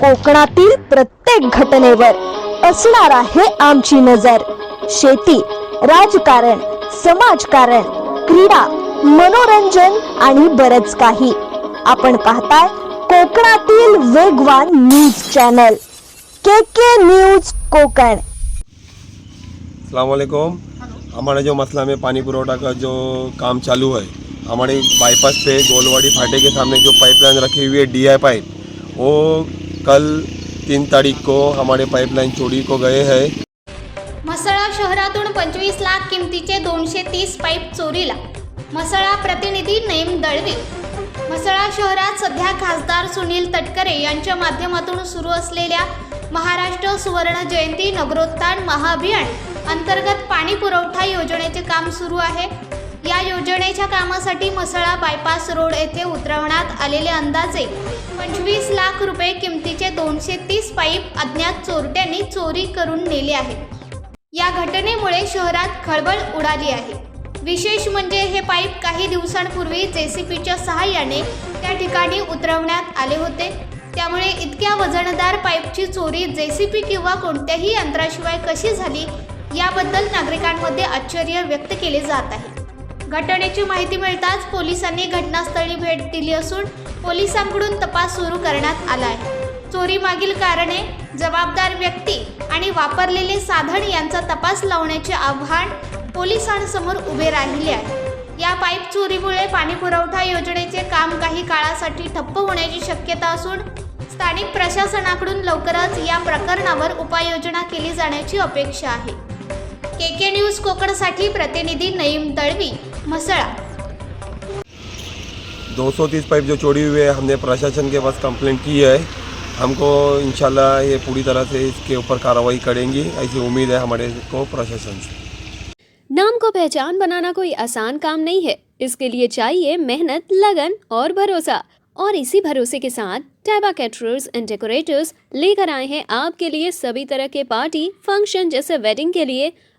कोकणातील प्रत्येक घटनेवर असणार आहे आमची नजर. शेती राजकारण समाजकारण क्रीडा मनोरंजन आणि बरच काही. आपण पाहताय कोकणातील वेगवान news channel K K news Konkan. अलैक्म हमारा जो मसला में पानी पुरोठा का जो काम चालू है हमारे बाईपास पे गोलवाड़ी फाटे के सामने जो पाइपलाइन रखी हुई है डीआई पाइप वो कल तीन तारीख को हमारे पाइपलाइन चोरी को गए है। म्हसळा शहरातून पंचवीस लाख किमतीचे दोनशे तीस पाईप चोरीला. म्हसळा प्रतिनिधी नेम दळवी. म्हसळा शहरात सध्या खासदार सुनील तटकरे यांच्या माध्यमातून सुरू असलेल्या महाराष्ट्र सुवर्ण जयंती नगरोत्थान महाअभियान अंतर्गत पाणी पुरवठा योजनेचे काम सुरू आहे. या योजनेच्या कामासाठी मसळा बायपास रोड येथे उतरवण्यात आलेले अंदाजे पंचवीस लाख रुपये किमतीचे दोनशे तीस पाईप अज्ञात चोरट्यांनी चोरी करून नेले आहेत. या घटनेमुळे शहरात खळबळ उडाली आहे. विशेष म्हणजे हे पाईप काही दिवसांपूर्वी जे सी पीच्या सहाय्याने त्या ठिकाणी उतरवण्यात आले होते. त्यामुळे इतक्या वजनदार पाईपची चोरी जे सी पी किंवा कोणत्याही यंत्राशिवाय कशी झाली याबद्दल नागरिकांमध्ये आश्चर्य व्यक्त केले जात आहे. घटनेची माहिती मिळताच पोलिसांनी घटनास्थळी भेट दिली असून पोलिसांकडून तपास सुरू करण्यात आला आहे चोरी मागील कारणे जबाबदार व्यक्ती आणि वापरलेले साधन यांचा तपास लावण्याचे आव्हान पोलिसांसमोर उभे राहिले आहे. या पाईप चोरीमुळे पाणी पुरवठा योजनेचे काम काही काळासाठी ठप्प होण्याची शक्यता असून स्थानिक प्रशासनाकडून लवकरच या प्रकरणावर उपाययोजना केली जाण्याची अपेक्षा आहे. के के न्यूज़ कोकणसाठी प्रतिनिधी नईम दळवी म्हसळा. 230 पाइप जो चोरी हुई है हमने प्रशासन के पास कंप्लेंट की है। हमको इंशाल्लाह ये पूरी तरह से इसके ऊपर कार्रवाई करेंगी। ऐसी उम्मीद है हमारे को प्रशासन से। नाम को पहचान बनाना कोई आसान काम नहीं है। इसके लिए चाहिए मेहनत लगन और भरोसा। और इसी भरोसे के साथ टैबा कैटरर्स एंड डेकोरेटर्स लेकर आए हैं आपके लिए सभी तरह के पार्टी फ़ंक्शन जैसे वेडिंग के लिए।